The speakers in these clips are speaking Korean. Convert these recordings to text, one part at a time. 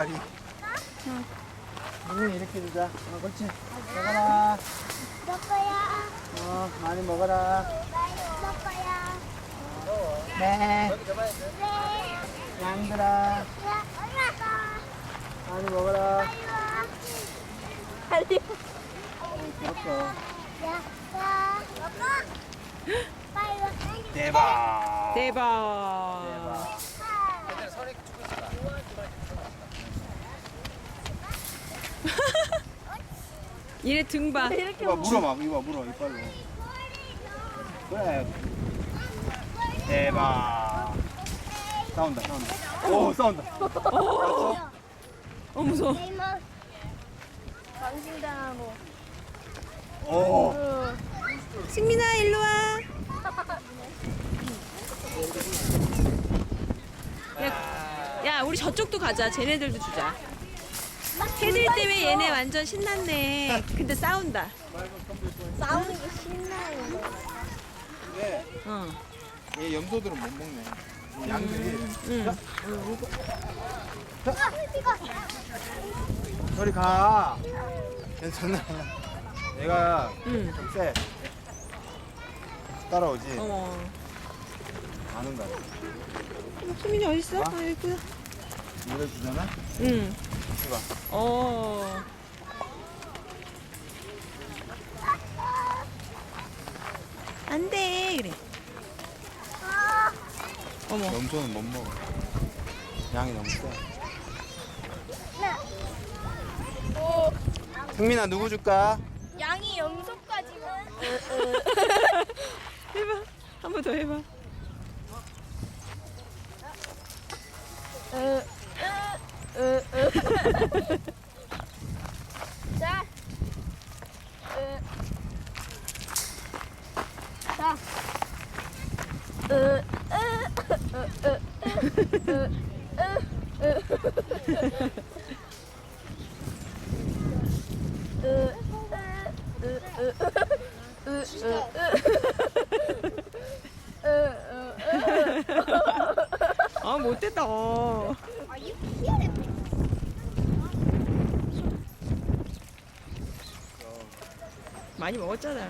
다리. 응. 이렇게 주자. 어, 그렇지. 먹어라. 먹어야. 어, 많이 먹어라. 먹어야. 네. 네. 양들아. 많이 먹어라. 빨리 먹어. 먹어. 빨리 와. 대박. 대박. 얘네 등 봐. 이거 물어 막 이거 물어 이빨로. 그래. 대박. 싸운다 싸운다. 오 싸운다. 어 무서워. 강신당하고. 오. 승민아 일로 와. 야, 야 우리 저쪽도 가자. 쟤네들도 주자. 걔들 때문에 얘네 완전 신났네. 근데 싸운다. 싸우는 게 신나요. 네. 어. 얘 염소들은 못 먹네. 양들이. 응. 아, 이거. 저리 가. 괜찮아. 얘가 응. 좀 세. 따라오지. 어머. 안 온다. 수민이 어디 있어? 아 여기구나. 물에 주잖아. 응. 이봐. 어. 안 돼. 그래. 어머. 염소는 못 먹어. 양이 너무 세. 승민아 누구 줄까? 양이 염소까지 해봐. 한 번 더 해봐. 자. 자. 아 못됐다. 어. 아, 이 희열 많이 먹었잖아.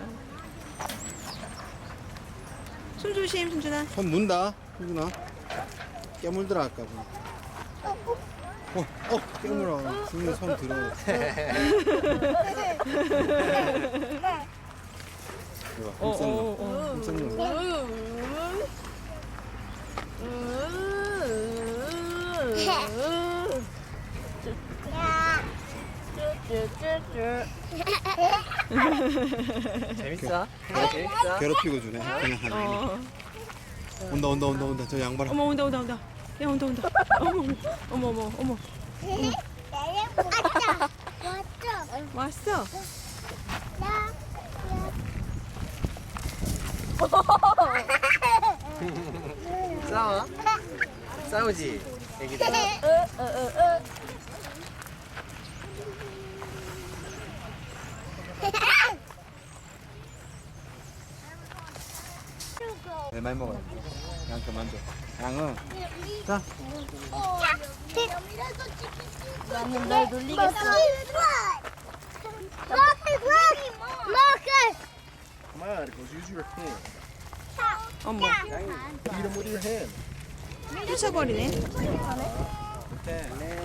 손 조심, 순준아. 손 문다. 승준아. 깨물더라 아까. 어, 어, 깨물어. 승민 손 들어. 이거 어, 힘쓰는 거. 어, 어. 힘쓰는 거. 야. 재밌어? 괴롭히고 주네. 그냥 하네. 어. 온다 온다 온다 온다. 저 양발. 어머 온다 온다 온다. 야 온다 온다. 어머 어머 어머 어머? 왔어. 야. 싸워? 싸우지? 애기들 네, 많이 먹어요. 양 그만 줘. 양은 자. 나는 널 놀리겠어. 먹을 먹을 Come on, go use your hand. 어머 Beat him with your hand. 부숴버리네. Okay.